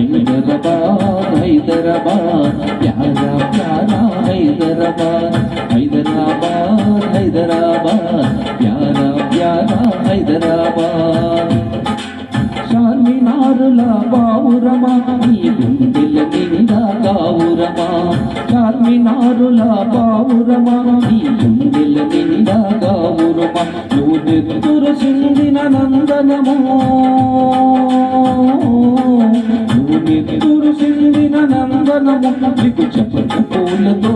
Hyderabad, Hyderabad, दरबा प्यार Hyderabad. బావురమా గుండెల నిండా గావురమా నువ్వు నెత్తురు సిందిన నందనమో నువ్వు నందనము నీకు పూలతో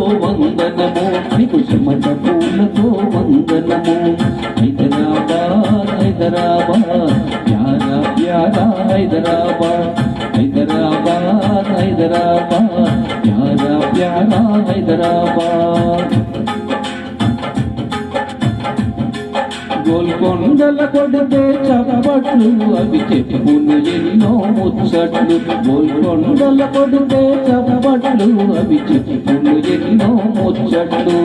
ప్యారా హైదరాబాద్. గోల్కొండల కొడితే చప్పట్లు అవి చెప్పును ఎన్నో ముచ్చట్లు. గోల్కొండల కొడితే చప్పట్లు అవి చెప్పును ఎన్నో ముచ్చట్లు.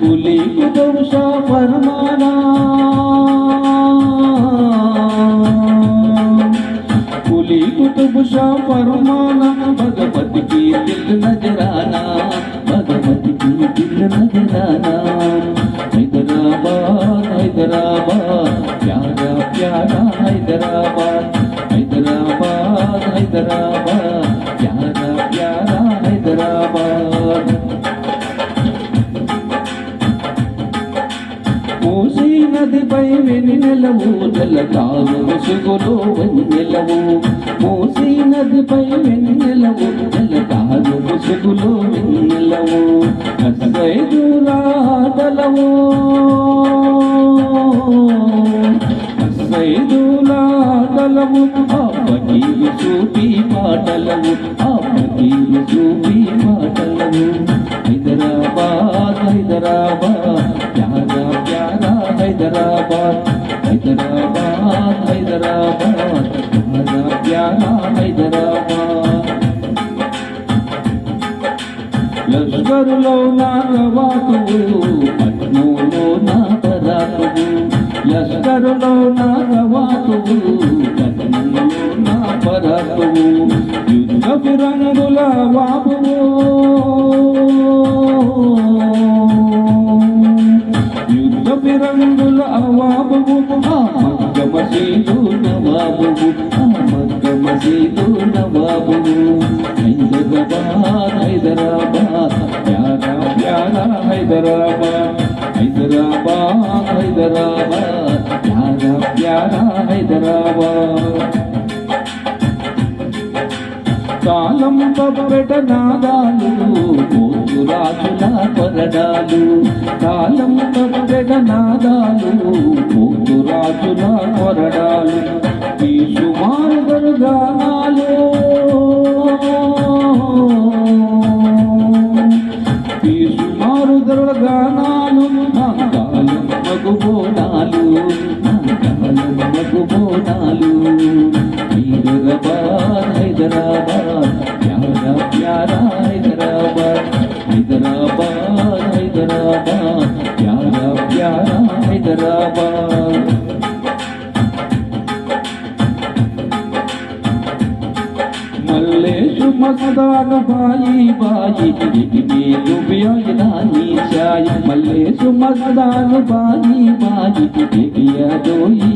పులి దోష పరమానా. పులి కుతుబ్ షా ఫర్మానా హైదరాబాద్ హైదరాబాద్ ప్యారా ప్యారా హైదరాబాద్ హైదరాబాద్ హైదరాబాద్ ప్యారా ప్యారా హైదరాబాద్ మూసీ నదిపై వెన్నెలవు జల కాలు సిగులు వెన్నెలవు మూసీ నదిపై వెన్నెలవు పకీలు చూపి పాటలవు ఆ పకీలు చూపి పాటలవు హైదరాబాద్ హైదరాబాద్ ప్యారా ప్యారా హైదరాబాద్. హైదరాబాద్ హైదరాబాద్ ప్యారా ప్యారా హైదరాబాద్. లష్కరులో నా రవాతువు యుద్ధ ఫిరంగుల వాపువు యుద్ధ ఫిరంగుల అవాబువు ఆ మగ్గ నవాబువు ఆ మగ్గ నవాబువు హైదరాబాద్ హైదరాబాద్. ప్యారా ప్యారా హైదరాబాద్. హైదరాబాద్ హైదరాబాద్. ప్యారా ప్యారా హైదరాబాద్. కాలం పప్పెట నాదాలు పోతురాజుల కొరడాలు కాలం పప్పెట నాదాలు పోతురాజుల కొరడాలు ఈ సుమారు గానాలు ఈ సుమారు గానాలు నా కాలం హైదరాబాద్ హైదరాబాద్. ప్యారా ప్యారా హైదరాబాద్ హైదరాబాద్ హైదరాబాద్. ప్యారా ప్యారా హైదరాబాద్. మల్లేషు మసదాను బాయి బాయి ఇది మేలు బ్యాయదాని చాయి. మల్లేషు మసదాను బాయి బాయి ఇది అదోయి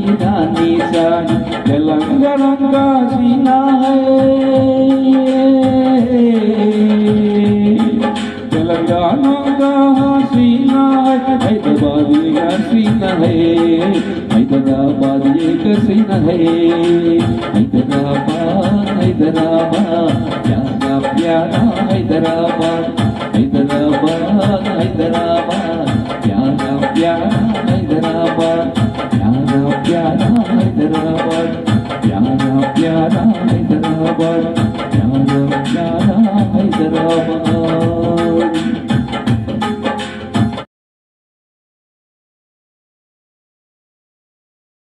हैदराबाद का हसीना है हैदराबाद एक हसीना है हैदराबाद हैदराबाद प्यारा प्यारा हैदराबाद हैदराबाद हैदराबाद प्यारा प्यारा